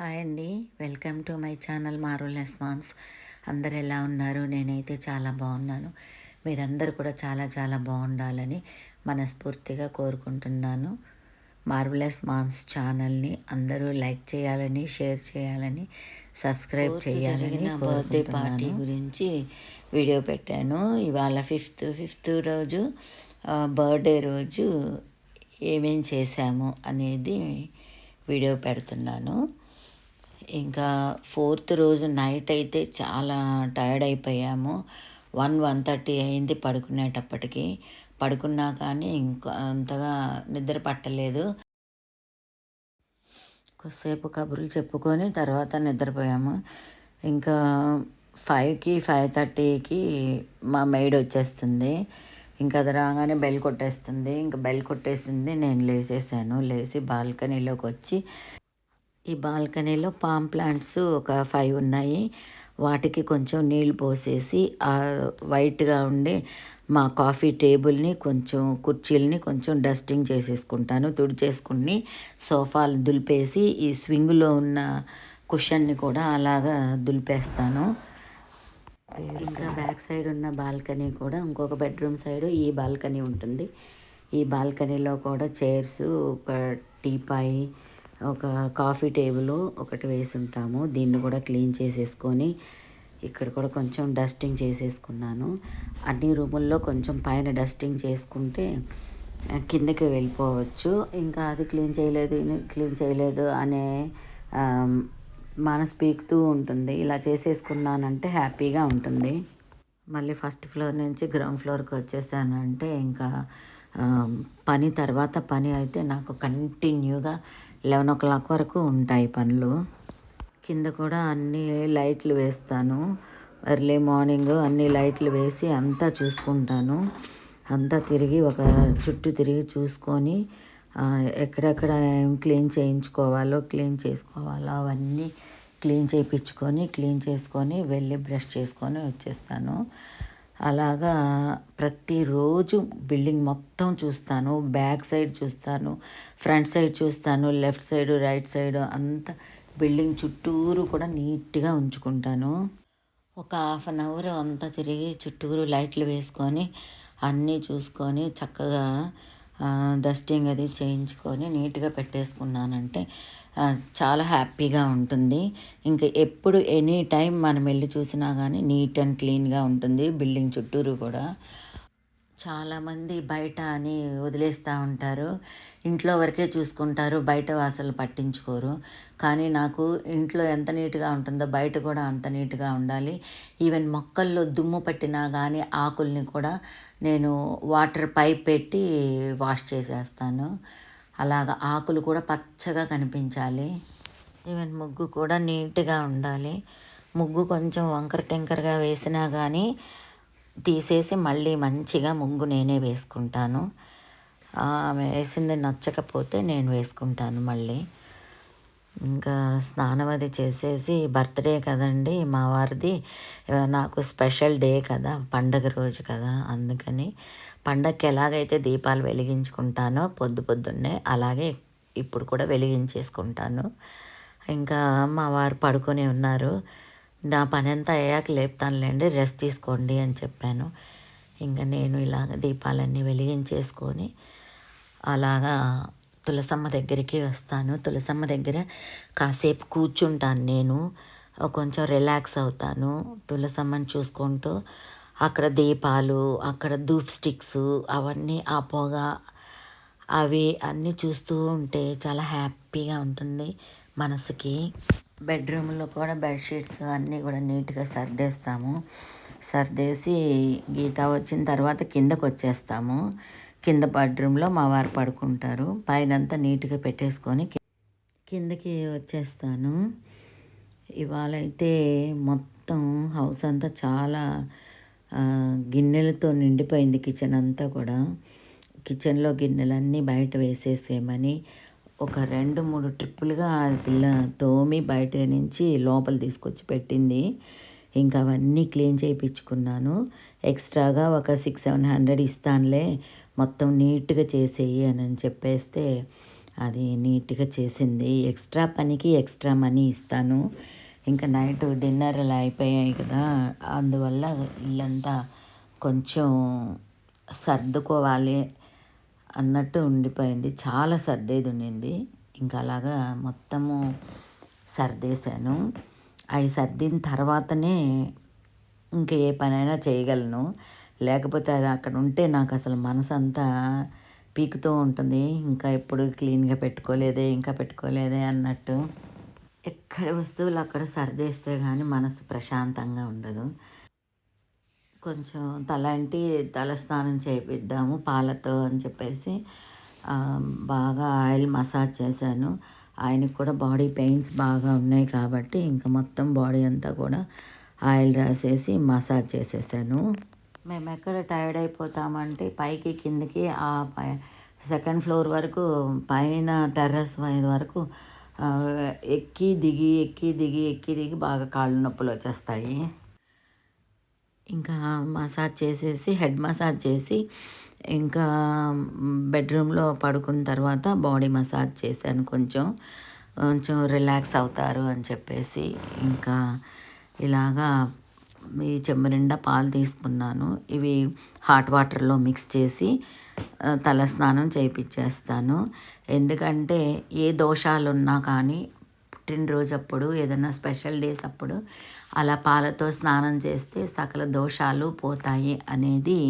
Hi అండి. Welcome to my channel మారులెస్ moms. అందరు ఎలా ఉన్నారు? నేనైతే చాలా బాగున్నాను. మీరందరూ కూడా చాలా చాలా బాగుండాలని మనస్ఫూర్తిగా కోరుకుంటున్నాను. మార్వలెస్ మామ్స్ ఛానల్ని అందరూ లైక్ చేయాలని షేర్ చేయాలని సబ్స్క్రైబ్ చేయాలని బర్త్డే పార్టీ గురించి వీడియో పెట్టాను. ఇవాళ ఫిఫ్త్ ఫిఫ్త్ రోజు బర్త్డే రోజు ఏమేం చేశాము అనేది వీడియో పెడుతున్నాను. ఇంకా ఫోర్త్ రోజు నైట్ అయితే చాలా టైర్డ్ అయిపోయాము. వన్ వన్ థర్టీ అయింది పడుకునేటప్పటికి. పడుకున్నా కానీ ఇంకా అంతగా నిద్ర పట్టలేదు. కొద్దిసేపు కబుర్లు చెప్పుకొని తర్వాత నిద్రపోయాము. ఇంకా ఫైవ్కి ఫైవ్ థర్టీకి మా మెయిడ్ వచ్చేస్తుంది. ఇంకా అది రాగానే బెల్ కొట్టేస్తుంది. ఇంకా బెల్ కొట్టేసింది. నేను లేచేసాను లేచి బాల్కనీలోకి వచ్చి ఈ బాల్కనీలో పామ్ ప్లాంట్స్ ఒక ఫైవ్ ఉన్నాయి. వాటికి కొంచెం నీళ్ళు పోసేసి ఆ వైట్గా ఉండే మా కాఫీ టేబుల్ని కొంచెం కుర్చీలని కొంచెం డస్టింగ్ చేసేసుకుంటాను. తుడిచేసుకుని సోఫాలు దులిపేసి ఈ స్వింగ్లో ఉన్న కుషన్ని కూడా అలాగా దులిపేస్తాను. ఇంకా బ్యాక్ సైడ్ ఉన్న బాల్కనీ కూడా ఇంకొక బెడ్రూమ్ సైడ్ ఈ బాల్కనీ ఉంటుంది. ఈ బాల్కనీలో కూడా చైర్స్ ఒక టీపాయి ఒక కాఫీ టేబుల్ ఒకటి వేసి ఉంటాము దీన్ని కూడా క్లీన్ చేసేసుకొని ఇక్కడ కూడా కొంచెం డస్టింగ్ చేసేసుకున్నాను. అన్ని రూముల్లో కొంచెం పైన డస్టింగ్ చేసుకుంటే కిందకి వెళ్ళిపోవచ్చు. ఇంకా అది క్లీన్ చేయలేదు క్లీన్ చేయలేదు అనే మనసు పీకుతూ ఉంటుంది. ఇలా చేసేసుకున్నానంటే హ్యాపీగా ఉంటుంది. మళ్ళీ ఫస్ట్ ఫ్లోర్ నుంచి గ్రౌండ్ ఫ్లోర్కి వచ్చేసానంటే ఇంకా పని తర్వాత పని అయితే నాకు కంటిన్యూగా లెవెన్ ఓ క్లాక్ వరకు ఉంటాయి పనులు. కింద కూడా అన్ని లైట్లు వేస్తాను. ఎర్లీ మార్నింగ్ అన్ని లైట్లు వేసి అంతా చూసుకుంటాను. అంతా తిరిగి ఒక చుట్టూ తిరిగి చూసుకొని ఎక్కడెక్కడ క్లీన్ చేయించుకోవాలో క్లీన్ చేసుకోవాలో అవన్నీ క్లీన్ చేయించుకొని క్లీన్ చేసుకొని వెళ్ళి బ్రష్ చేసుకొని వచ్చేస్తాను. అలాగా ప్రతిరోజు బిల్డింగ్ మొత్తం చూస్తాను బ్యాక్ సైడ్ చూస్తాను ఫ్రంట్ సైడ్ చూస్తాను లెఫ్ట్ సైడ్ రైట్ సైడ్ అంతా బిల్డింగ్ చుట్టూరు కూడా నీట్గా ఉంచుకుంటాను. ఒక హాఫ్ అన్ అవర్ అంతా తిరిగి చుట్టూరు లైట్లు వేసుకొని అన్నీ చూసుకొని చక్కగా డస్టింగ్ అది చేయించుకొని నీట్గా పెట్టేసుకున్నానంటే చాలా హ్యాపీగా ఉంటుంది. ఇంకా ఎప్పుడు ఎనీ టైం మనం వెళ్ళి చూసినా కానీ నీట్ అండ్ క్లీన్గా ఉంటుంది బిల్డింగ్ చుట్టూరు కూడా. చాలామంది బయట అని వదిలేస్తూ ఉంటారు. ఇంట్లో వరకే చూసుకుంటారు బయట వాసలు పట్టించుకోరు. కానీ నాకు ఇంట్లో ఎంత నీట్గా ఉంటుందో బయట కూడా అంత నీట్గా ఉండాలి. ఈవెన్ మొక్కల్లో దుమ్ము పట్టినా కానీ ఆకుల్ని కూడా నేను వాటర్ పైప్ పెట్టి వాష్ చేసేస్తాను. అలాగ ఆకులు కూడా పచ్చగా కనిపించాలి. ఈవెన్ ముగ్గు కూడా నీట్గా ఉండాలి. ముగ్గు కొంచెం వంకర టెంకరగా వేసినా కానీ తీసేసి మళ్ళీ మంచిగా ముగ్గు నేనే వేసుకుంటాను. వేసింది నచ్చకపోతే నేను వేసుకుంటాను మళ్ళీ. ఇంకా స్నానం అది చేసేసి బర్త్డే కదండి మా వారిది. నాకు స్పెషల్ డే కదా పండగ రోజు కదా అందుకని పండగకి ఎలాగైతే దీపాలు వెలిగించుకుంటానో పొద్దు పొద్దున్నే అలాగే ఇప్పుడు కూడా వెలిగించేసుకుంటాను. ఇంకా మా వారు పడుకొని ఉన్నారు. నా పని అంతా అయ్యాక లేపుతానులేండి రెస్ట్ తీసుకోండి అని చెప్పాను. ఇంకా నేను ఇలాగ దీపాలన్నీ వెలిగించేసుకొని అలాగా తులసమ్మ దగ్గరికి వస్తాను. తులసమ్మ దగ్గర కాసేపు కూర్చుంటాను నేను. కొంచెం రిలాక్స్ అవుతాను. తులసమ్మని చూసుకుంటూ అక్కడ దీపాలు అక్కడ ధూప్ స్టిక్స్ అవన్నీ ఆ పొగ అవి అన్నీ చూస్తూ ఉంటే చాలా హ్యాపీగా ఉంటుంది మనసుకి. బెడ్రూమ్లో కూడా బెడ్షీట్స్ అన్నీ కూడా నీట్గా సర్దేస్తాము. సర్దేసి గీత వచ్చిన తర్వాత కిందకు వచ్చేస్తాము కింద బెడ్రూమ్లో మా వారు పడుకుంటారు. పైన అంతా నీట్గా పెట్టేసుకొని కిందకి వచ్చేస్తాను. ఇవాళ అయితే మొత్తం హౌస్ అంతా చాలా గిన్నెలతో నిండిపోయింది కిచెన్ అంతా కూడా. కిచెన్లో గిన్నెలన్నీ బయట వేసేసేయమని ఒక రెండు మూడు ట్రిప్పులుగా పిల్ల తోమి బయట నుంచి లోపల తీసుకొచ్చి పెట్టింది. ఇంకా అవన్నీ క్లీన్ చేయించుకున్నాను. ఎక్స్ట్రాగా ఒక సిక్స్ సెవెన్ హండ్రెడ్ ఇస్తానులే. మొత్తం నీట్గా చేసేయి అని చెప్పేస్తే అది నీట్గా చేసింది. ఎక్స్ట్రా పనికి ఎక్స్ట్రా మనీ ఇస్తాను. ఇంకా నైట్ డిన్నర్ అలా అయిపోయాయి కదా అందువల్ల ఇల్లంతా కొంచెం సర్దుకోవాలి అన్నట్టు ఉండిపోయింది. చాలా సర్దేది ఉండింది. ఇంకా అలాగా మొత్తము సర్దేశాను. అవి సర్దిన తర్వాతనే ఇంకా ఏ పనైనా చేయగలను. లేకపోతే అది అక్కడ ఉంటే నాకు అసలు మనసు అంతా పీకుతూ ఉంటుంది. ఇంకా ఎప్పుడు క్లీన్గా పెట్టుకోలేదే ఇంకా పెట్టుకోలేదే అన్నట్టు ఎక్కడ వస్తువులు అక్కడ సర్దేస్తే కానీ మనసు ప్రశాంతంగా ఉండదు. కొంచెం తలంటి తలస్నానం చేపిద్దాము పాలతో అని చెప్పేసి బాగా ఆయిల్ మసాజ్ చేశాను. ఆయనకు కూడా బాడీ పెయిన్స్ బాగా ఉన్నాయి కాబట్టి ఇంకా మొత్తం బాడీ అంతా కూడా ఆయిల్ రాసేసి మసాజ్ చేసేసాను. మేము ఎక్కడ టైర్డ్ అయిపోతామంటే పైకి కిందకి ఆ పై సెకండ్ ఫ్లోర్ వరకు పైన టెర్రస్ మీద వరకు ఎక్కి దిగి ఎక్కి దిగి ఎక్కి దిగి బాగా కాళ్ళు నొప్పులు వచ్చేస్తాయి. ఇంకా మసాజ్ చేసేసి హెడ్ మసాజ్ చేసి ఇంకా బెడ్రూమ్లో పడుకున్న తర్వాత బాడీ మసాజ్ చేశాను కొంచెం. కొంచెం రిలాక్స్ అవుతారు అని చెప్పేసి ఇంకా ఇలాగా ఈ చెంబు నిండా పాలు తీసుకున్నాను. ఇవి హాట్ వాటర్లో మిక్స్ చేసి తల స్నానం చేయించేస్తాను ఎందుకంటే ఏ దోషాలు ఉన్నా కానీ పుట్టినరోజు అప్పుడు ఏదైనా స్పెషల్ డేస్ అప్పుడు అలా పాలతో స్నానం చేస్తే సకల దోషాలు పోతాయి అనేది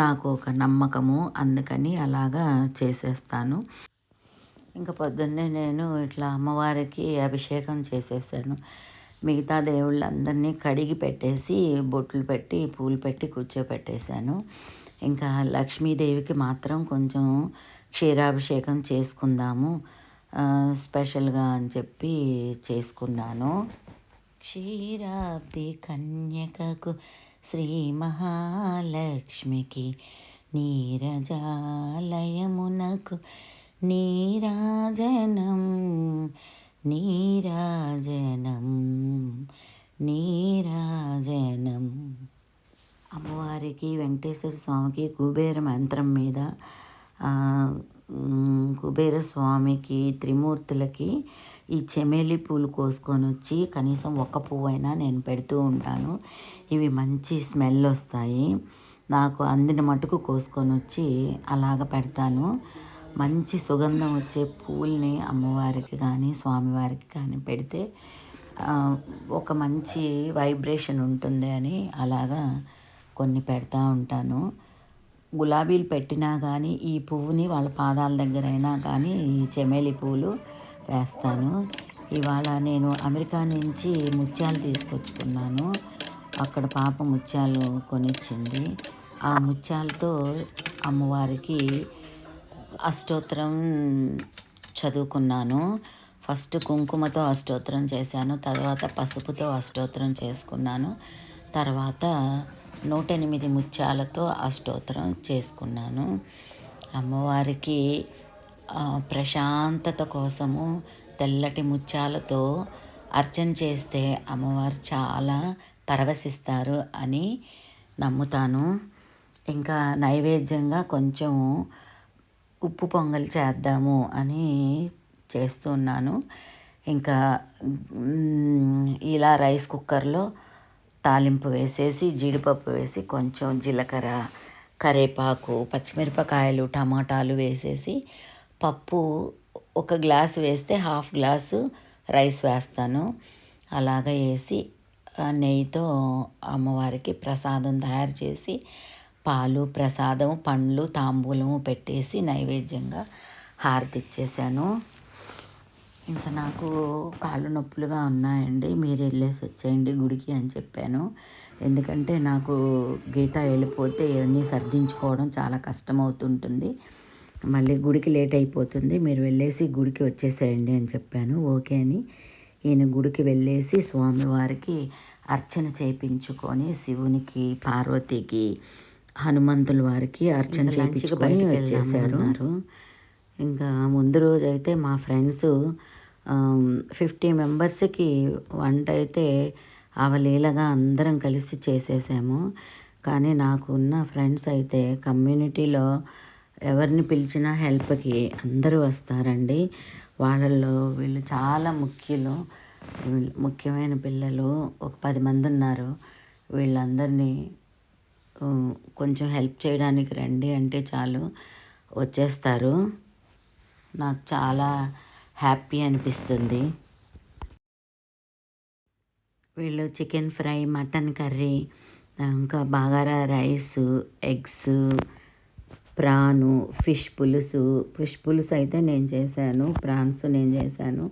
నాకు ఒక నమ్మకము. అందుకని అలాగా చేసేస్తాను. ఇంకా పొద్దున్నే నేను ఇట్లా అమ్మవారికి అభిషేకం చేసేసాను. మిగతా దేవుళ్ళందరినీ కడిగి పెట్టేసి బొట్లు పెట్టి పూలు పెట్టి కూర్చోపెట్టేశాను. ఇంకా లక్ష్మీదేవికి మాత్రం కొంచెం క్షీరాభిషేకం చేసుకుందాము స్పెషల్గా అని చెప్పి చేసుకున్నాను. క్షీరాబ్ది కన్యకకు శ్రీ మహాలక్ష్మికి నీరజాలయమునకు నీరాజనం. నీరాజనం నీరాజనం. అమ్మవారికి వెంకటేశ్వర స్వామికి కుబేర మంత్రం మీద కుబేర స్వామికి త్రిమూర్తులకి ఈ చెమేలి పూలు కోసుకొని వచ్చి కనీసం ఒక్క పువ్వు అయినా నేను పెడుతూ ఉంటాను. ఇవి మంచి స్మెల్ వస్తాయి. నాకు అందిన మటుకు కోసుకొని వచ్చి అలాగ పెడతాను. మంచి సుగంధం వచ్చే పూల్ని అమ్మవారికి కానీ స్వామివారికి కానీ పెడితే ఒక మంచి వైబ్రేషన్ ఉంటుంది అని అలాగా కొన్ని పెడతా ఉంటాను. గులాబీలు పెట్టినా కానీ ఈ పువ్వుని వాళ్ళ పాదాల దగ్గరైనా కానీ ఈ చెమేలి పువ్వులు వేస్తాను. ఇవాళ నేను అమెరికా నుంచి ముత్యాలు తీసుకొచ్చుకున్నాను. అక్కడ పాప ముత్యాలు కొనిచ్చింది. ఆ ముత్యాలతో అమ్మవారికి అష్టోత్తరం చదువుకున్నాను. ఫస్ట్ కుంకుమతో అష్టోత్తరం చేశాను. తర్వాత పసుపుతో అష్టోత్తరం చేసుకున్నాను. తర్వాత నూట ఎనిమిది ముత్యాలతో అష్టోత్తరం చేసుకున్నాను. అమ్మవారికి ప్రశాంతత కోసము తెల్లటి ముత్యాలతో అర్చన చేస్తే అమ్మవారు చాలా పరవశిస్తారు అని నమ్ముతాను. ఇంకా నైవేద్యంగా కొంచెం ఉప్పు పొంగల్ చేద్దాము అని చేస్తున్నాను ఇంకా ఇలా రైస్ కుక్కర్లో తాలింపు వేసేసి జీడిపప్పు వేసి కొంచెం జీలకర్ర కరేపాకు పచ్చిమిరపకాయలు టమాటాలు వేసేసి పప్పు ఒక గ్లాస్ వేస్తే హాఫ్ గ్లాసు రైస్ వేస్తాను. అలాగ వేసి నెయ్యితో అమ్మవారికి ప్రసాదం తయారు చేసి పాలు ప్రసాదం పండ్లు తాంబూలము పెట్టేసి నైవేద్యంగా హారతి ఇచ్చేసాను ఇంకా నాకు కాళ్ళు నొప్పులుగా ఉన్నాయండి. మీరు వెళ్ళేసి వచ్చేయండి గుడికి అని చెప్పాను. ఎందుకంటే నాకు గీత వెళ్ళిపోతే ఇవన్నీ సర్దించుకోవడం చాలా కష్టమవుతుంటుంది. మళ్ళీ గుడికి లేట్ అయిపోతుంది. మీరు వెళ్ళేసి గుడికి వచ్చేసేయండి అని చెప్పాను. ఓకే అని ఈయన గుడికి వెళ్ళేసి స్వామివారికి అర్చన చేయించుకొని శివునికి పార్వతికి హనుమంతుల వారికి అర్చన చేయించుకొని వచ్చేసారు. ఇంకా ముందు రోజు అయితే మా ఫ్రెండ్స్ ఫిఫ్టీ మెంబర్స్కి వంట అయితే అవలీలగా అందరం కలిసి చేసేసాము. కానీ నాకు ఉన్న ఫ్రెండ్స్ అయితే కమ్యూనిటీలో ఎవరిని పిలిచినా హెల్ప్కి అందరూ వస్తారండి. వాళ్ళల్లో వీళ్ళు చాలా ముఖ్యులు. ముఖ్యమైన పిల్లలు ఒక పది మంది ఉన్నారు. వీళ్ళందరినీ కొంచెం హెల్ప్ చేయడానికి రండి అంటే చాలు. వచ్చేస్తారు. నాకు చాలా హ్యాపీ అనిపిస్తుంది. వీళ్ళు చికెన్ ఫ్రై మటన్ కర్రీ ఇంకా bagara rice eggs prawn fish పులుసు. ఫిష్ పులుసు అయితే నేను చేశాను ప్రాన్స్ నేను చేశాను.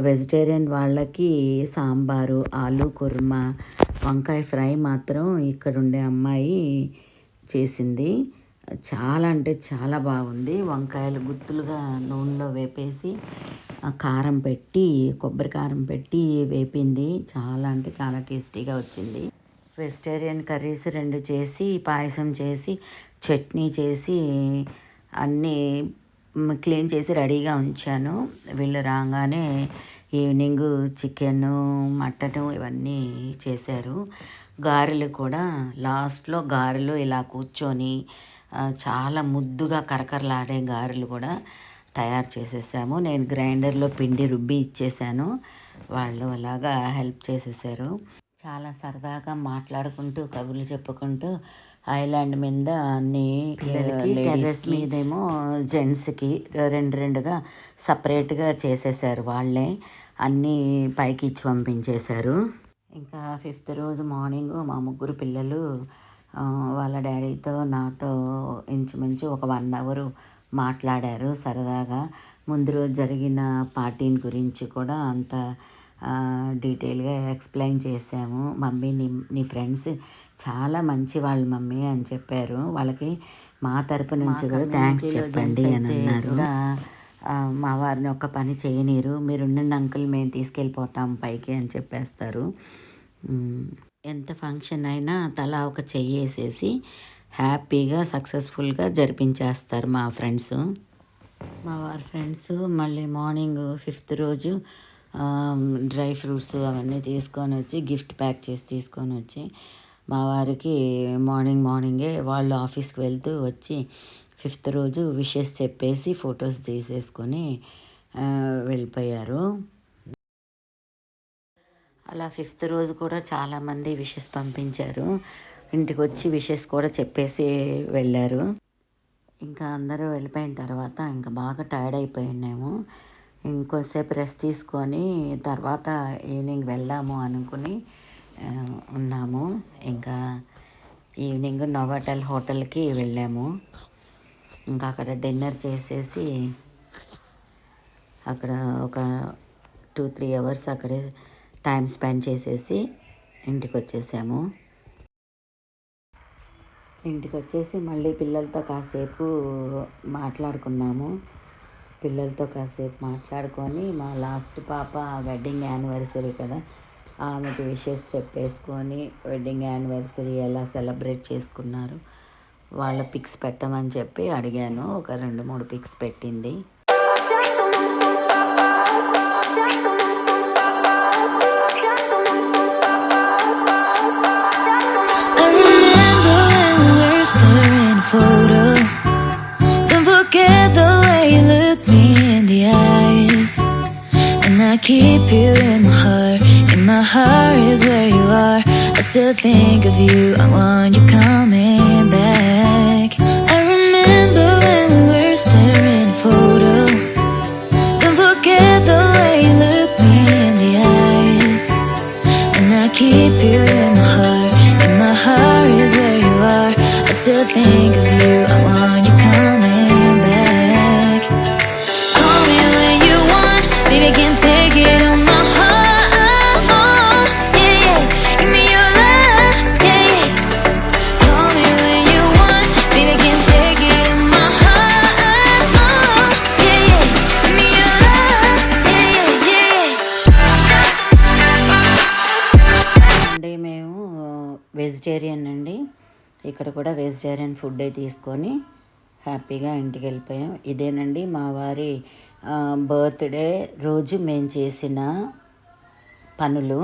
వెజిటేరియన్ వాళ్ళకి సాంబారు ఆలు కుర్మా వంకాయ ఫ్రై మాత్రం ఇక్కడ ఉండే అమ్మాయి చేసింది. చాలా అంటే చాలా బాగుంది. వంకాయలు గుత్తులుగా నూనెలో వేపేసి కారం పెట్టి కొబ్బరి కారం పెట్టి వేపింది. చాలా అంటే చాలా టేస్టీగా వచ్చింది. వెజిటేరియన్ కర్రీస్ రెండు చేసి పాయసం చేసి చట్నీ చేసి అన్నీ క్లీన్ చేసి రెడీగా ఉంచాను. వీళ్ళు రాగానే ఈవినింగ్ చికెన్ మటన్ ఇవన్నీ చేశారు. గారెలు కూడా లాస్ట్లో గారెలు ఇలా కూర్చొని చాలా ముద్దుగా కరకరలాడే గారెలు కూడా తయారు చేసేసాము. నేను గ్రైండర్లో పిండి రుబ్బి ఇచ్చేసాను. వాళ్ళు అలాగా హెల్ప్ చేసేసారు. చాలా సరదాగా మాట్లాడుకుంటూ కబుర్లు చెప్పుకుంటూ ఐలాండ్ మీద అన్ని టెర్రస్ మీదేమో జెంట్స్కి రెండు రెండుగా సపరేట్గా చేసేసారు వాళ్ళే. అన్నీ పైకి ఇచ్చి పంపించేశారు. ఇంకా ఫిఫ్త్ రోజు మార్నింగ్ మా ముగ్గురు పిల్లలు వాళ్ళ డాడీతో నాతో ఇంచుమించు ఒక వన్ అవర్ మాట్లాడారు సరదాగా. ముందు రోజు జరిగిన పార్టీని గురించి కూడా అంత డీటెయిల్గా ఎక్స్ప్లెయిన్ చేశాము. మమ్మీ నీ నీ ఫ్రెండ్స్ చాలా మంచి వాళ్ళు మమ్మీ అని చెప్పారు. వాళ్ళకి మా తరపు నుంచి కూడా థ్యాంక్స్ చెప్పండి అని అన్నారు. మా వారిని ఒక పని చేయనీరు. మీరు అంకుల్ మేము తీసుకెళ్ళిపోతాం పైకి అని చెప్పేస్తారు. ఎంత ఫంక్షన్ అయినా తలా ఒక చెయ్యి వేసేసి హ్యాపీగా సక్సెస్ఫుల్గా జరిపించేస్తారు మా ఫ్రెండ్స్. మా వారి ఫ్రెండ్స్ మళ్ళీ మార్నింగ్ ఫిఫ్త్ రోజు డ్రై ఫ్రూట్స్ అవన్నీ తీసుకొని వచ్చి గిఫ్ట్ ప్యాక్ చేసి తీసుకొని వచ్చి మా వారికి మార్నింగ్ మార్నింగే వాళ్ళు ఆఫీస్కి వెళ్తూ వచ్చి ఫిఫ్త్ రోజు విషెస్ చెప్పేసి ఫొటోస్ తీసేసుకొని వెళ్ళిపోయారు. అలా ఫిఫ్త్ రోజు కూడా చాలామంది విషెస్ పంపించారు. ఇంటికి వచ్చి విషెస్ కూడా చెప్పేసి వెళ్ళారు. ఇంకా అందరూ వెళ్ళిపోయిన తర్వాత ఇంకా బాగా టైర్డ్ అయిపోయినాము ఇంకోసేపు రెస్ట్ తీసుకొని తర్వాత ఈవినింగ్ వెళ్దాము అనుకుని ఉన్నాము. ఇంకా ఈవినింగ్ నోవాటల్ హోటల్కి వెళ్ళాము. ఇంకా అక్కడ డిన్నర్ చేసేసి అక్కడ ఒక టూ త్రీ అవర్స్ అక్కడే టైం స్పెండ్ చేసేసి ఇంటికి వచ్చేసాము ఇంటికి వచ్చేసి మళ్ళీ పిల్లలతో కాసేపు మాట్లాడుకున్నాము. పిల్లలతో కాసేపు మాట్లాడుకొని మా లాస్ట్ పాప వెడ్డింగ్ యానివర్సరీ కదా ఆమెకి విషెస్ చెప్పేసుకొని వెడ్డింగ్ యానివర్సరీ ఎలా సెలబ్రేట్ చేసుకున్నారు. వాళ్ళ పిక్స్ పెట్టమని చెప్పి అడిగాను ఒక రెండు మూడు పిక్స్ పెట్టింది I keep you in my heart. In my heart is where you are. I still think of you. I want you come. Vegetarian అండి. ఇక్కడ కూడా వెజిటేరియన్ ఫుడ్డే తీసుకొని హ్యాపీగా ఇంటికి వెళ్ళిపోయాం. ఇదేనండి మా వారి బర్త్డే రోజు మేము చేసిన పనులు.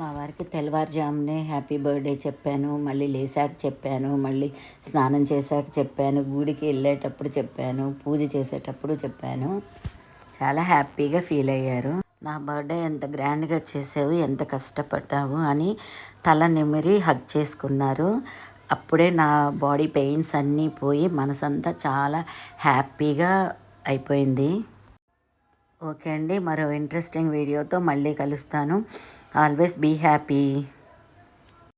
మా వారికి తెల్లవారుజామునే హ్యాపీ బర్త్డే చెప్పాను మళ్ళీ లేసాక చెప్పాను మళ్ళీ స్నానం చేశాక చెప్పాను గుడికి వెళ్ళేటప్పుడు చెప్పాను పూజ చేసేటప్పుడు చెప్పాను. చాలా హ్యాపీగా ఫీల్ అయ్యారు. నా బర్త్డే ఎంత గ్రాండ్గా చేసావు ఎంత కష్టపడ్డావు అని తల నిమిరి హగ్ చేసుకున్నారు. అప్పుడే నా బాడీ పెయిన్స్ అన్నీ పోయి మనసంతా చాలా హ్యాపీగా అయిపోయింది. ఓకే అండి మరో ఇంట్రెస్టింగ్ వీడియోతో మళ్ళీ కలుస్తాను. Always be happy.